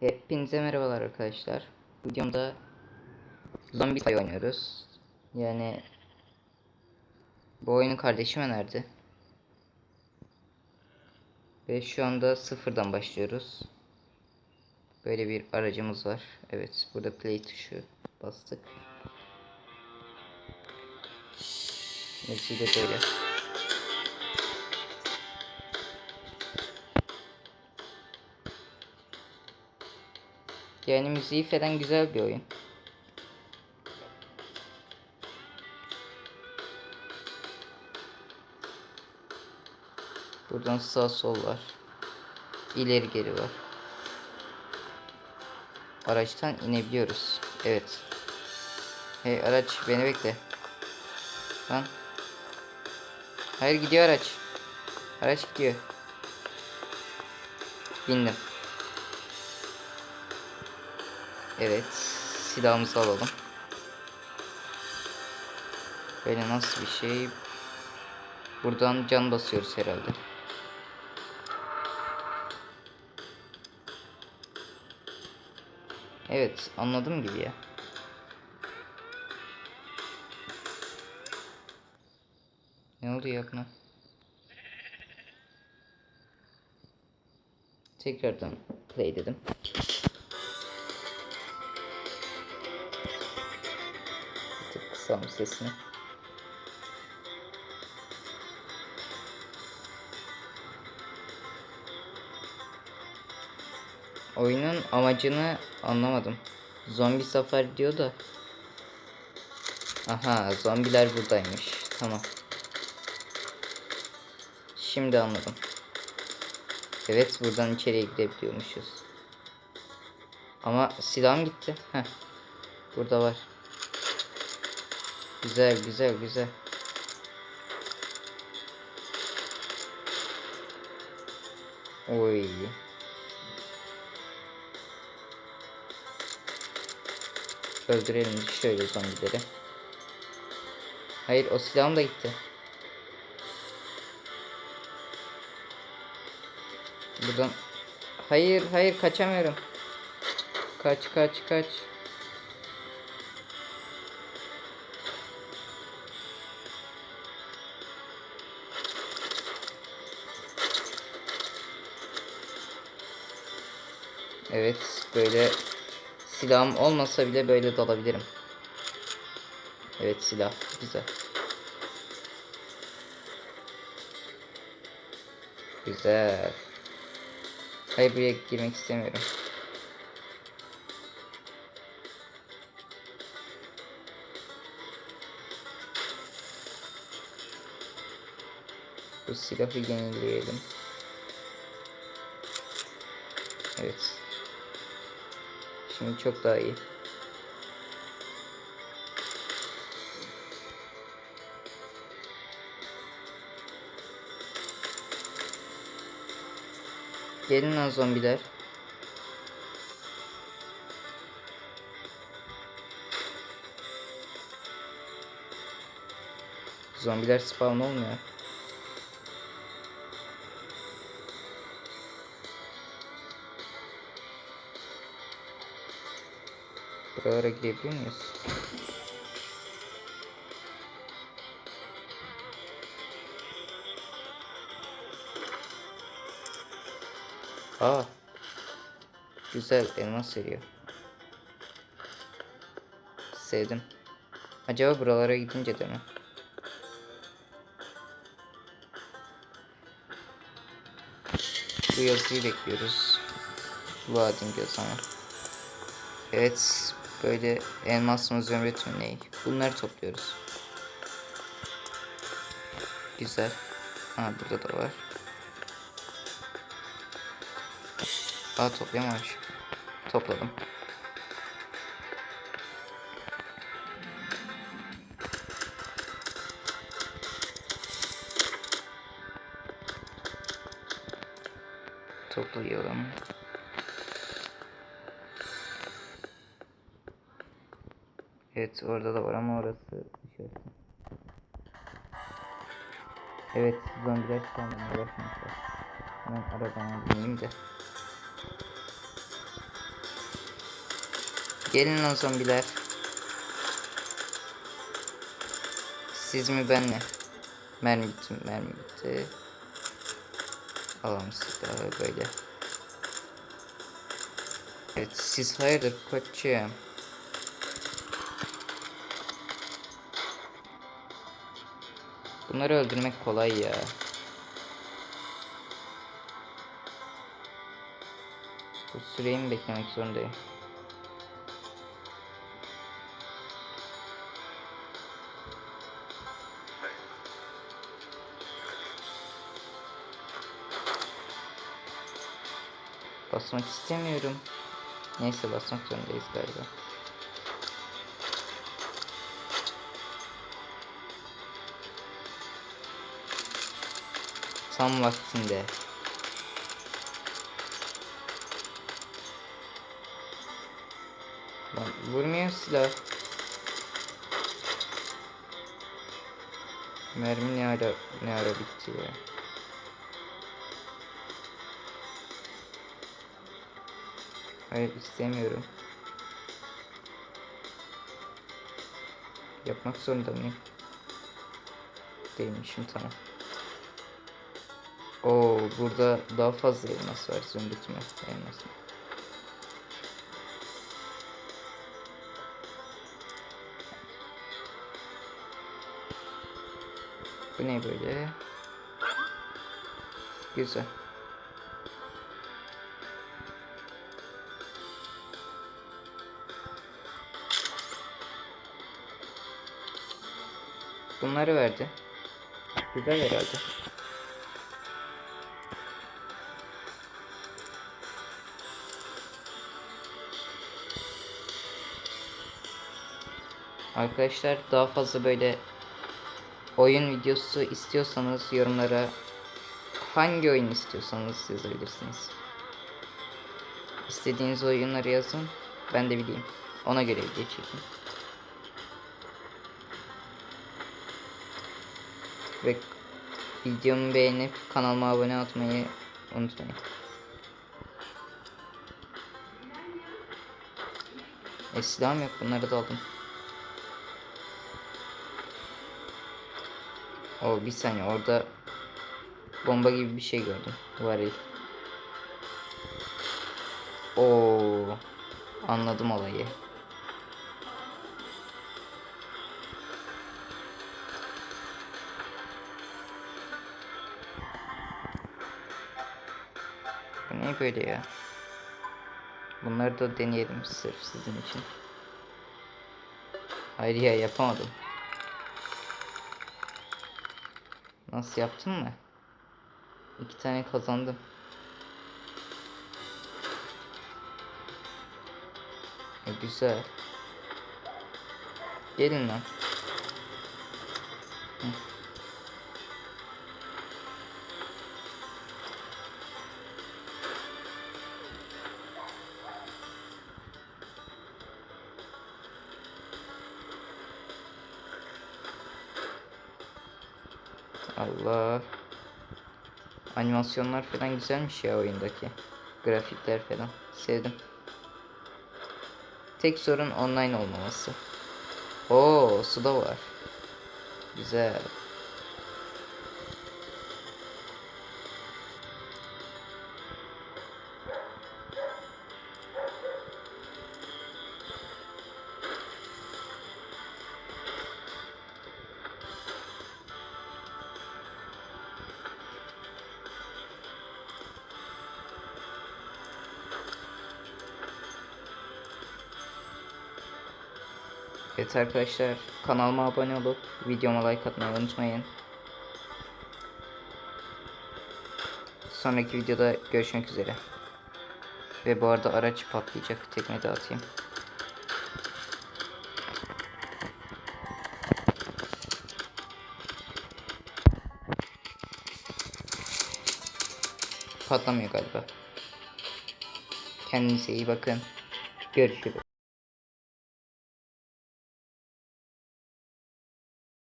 Hepinize merhabalar arkadaşlar. Videomda zombi sayı oynuyoruz. Yani bu oyunu kardeşim önerdi. Ve şu anda sıfırdan başlıyoruz. Böyle bir aracımız var. Evet burada play tuşu bastık. Müziği de böyle. Yani müziği falan güzel bir oyun. Buradan sağ sol var. İleri geri var. Araçtan inebiliyoruz. Evet. Hey araç beni bekle. Lan. Hayır gidiyor araç. Araç gidiyor. Bindim. Evet. Silahımızı alalım. Böyle nasıl bir şey? Buradan can basıyoruz herhalde. Evet anladım gibi ya. Ne oldu yakına? Tekrardan play dedim. Kısalım sesini. Oyunun amacını anlamadım. Zombi safari diyor da. Aha zombiler buradaymış. Tamam. Şimdi anladım. Evet buradan içeriye girebiliyormuşuz. Ama silahım gitti. Heh. Burada var. Güzel güzel güzel. Oy. Öldürelim şöyle zombileri. Hayır o silahım da gitti. Buradan Hayır hayır kaçamıyorum. Kaç kaç kaç. Evet böyle silahım olmasa bile böyle dalabilirim. Evet silah güzel. Güzel. Hayır buraya girmek istemiyorum. Bu silahı yenileyelim. Evet. Şimdi çok daha iyi. Gelin lan zombiler. Zombiler spawn olmuyor. Buralara girebiliyor muyuz? Aa. Güzel elmas veriyor. Sevdim. Acaba buralara gidince de mi? Bu yazıyı bekliyoruz. Vadin gözleme. Evet. Böyle elmas mı zümrüt? Bunları topluyoruz. Güzel. Ha burada da var. Aa toplayamamış. Topladım. Toplayalım. Evet orada da var ama orası dışarısı. Evet zombiler çıkarmaya başlamışlar. Hemen aradan bineyim de. Gelin lan zombiler. Siz mi ben mi? Mermi bitti, mermi bitti. Alalım silahı böyle. Evet siz hayırdır koçum? Bunları öldürmek kolay ya. Bu süreyi mi beklemek zorundayım? Basmak istemiyorum. Neyse basmak zorundayız galiba. Tam vaktinde. Lan vurmuyor silah. Mermi ne ara ne ara bitti ya. Hayır istemiyorum. Yapmak zorunda mıyım? Değilmişim tamam. Oo burada daha fazla elmas var zümrüt mü? Elmas? Bu ne böyle? Güzel. Bunları verdi. Güzel herhalde. Arkadaşlar daha fazla böyle oyun videosu istiyorsanız yorumlara hangi oyun istiyorsanız yazabilirsiniz. İstediğiniz oyunları yazın. Ben de bileyim. Ona göre video çekin. Ve videomu beğenip kanalıma abone olmayı unutmayın. E silahım yok bunları da aldım. O bir saniye orada bomba gibi bir şey gördüm. Varil. Oo anladım olayı. Bu ne böyle ya? Bunları da deneyelim sırf sizin için. Hayır ya yapamadım. Nasıl yaptın mı? İki tane kazandım. E, güzel. Gelin lan. Hı. Allah. Animasyonlar falan güzelmiş ya oyundaki. Grafikler falan. Sevdim. Tek sorun online olmaması. Oo, su da var. Güzel. Evet arkadaşlar kanalıma abone olup videoma like atmayı unutmayın. Sonraki videoda görüşmek üzere. Ve bu arada araç patlayacak. Tekme dağıtayım. Patlamıyor galiba. Kendinize iyi bakın. Görüşürüz.